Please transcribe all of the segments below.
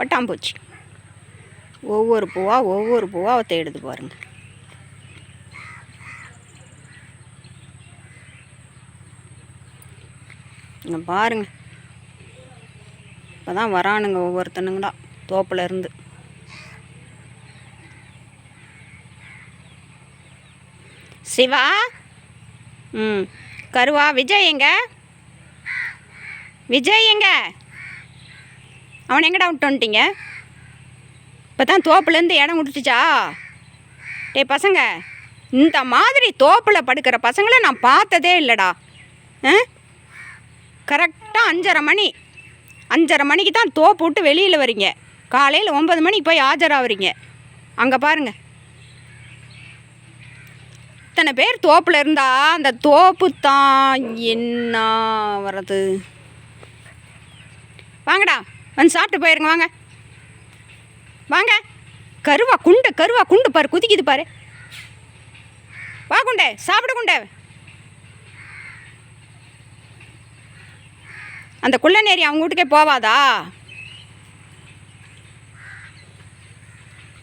பட்டாம்பூச்சி. ஒவ்வொரு பூவாக ஒவ்வொரு பூவாக தேடுது பாருங்க. இங்க பாருங்க. இப்போ தான் வரானுங்க ஒவ்வொருத்தனுங்களா தோப்புலேருந்து சிவா? ம். கருவா விஜய் எங்க? விஜய் எங்க? அவனை எங்கடா விட்டு இப்போ தான் தோப்புலேருந்து இடம் விட்டுச்சா டே பசங்க இந்த மாதிரி தோப்பில் படுக்கிற பசங்களை நான் பார்த்ததே இல்லைடா. ஆ? கரெக்டாக அஞ்சரை மணி அஞ்சரை மணிக்கு தான் தோப்பு விட்டு வெளியில் வரீங்க. காலையில் ஒன்பது மணிக்கு போய் ஆஜராகிறீங்க அங்கே பாருங்கள் இத்தனை பேர் தோப்பில் இருந்தா அந்த தோப்பு தான் என்ன வர்றது? வாங்கடா. வந்து சாப்பிட்டு போயிருங்க வாங்க. வாங்க. கருவா குண்டு கருவா குண்டு பாரு குதிக்குது பாரு. வா குண்டே சாப்பிடு குண்டே. அந்த குள்ளநேரி அவங்க வீட்டுக்கே போவாதா?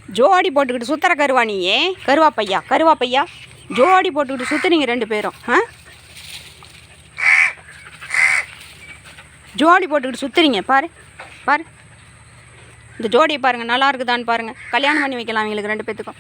ஜோடி போட்டுக்கிட்டு சுத்துற கருவா நீயே. கருவா பையா கருவா பையா. ஜோடி போட்டுக்கிட்டு சுத்துறீங்க ரெண்டு பேரும் ஆ? ஜோடி போட்டுக்கிட்டு சுத்துறீங்க பாரு. பாரு. இந்த ஜோடியை பாருங்கள் நல்லா இருக்குதான்னு பாருங்கள் கல்யாணம் பண்ணி வைக்கலாம் எங்களுக்கு ரெண்டு பேத்துக்கும்.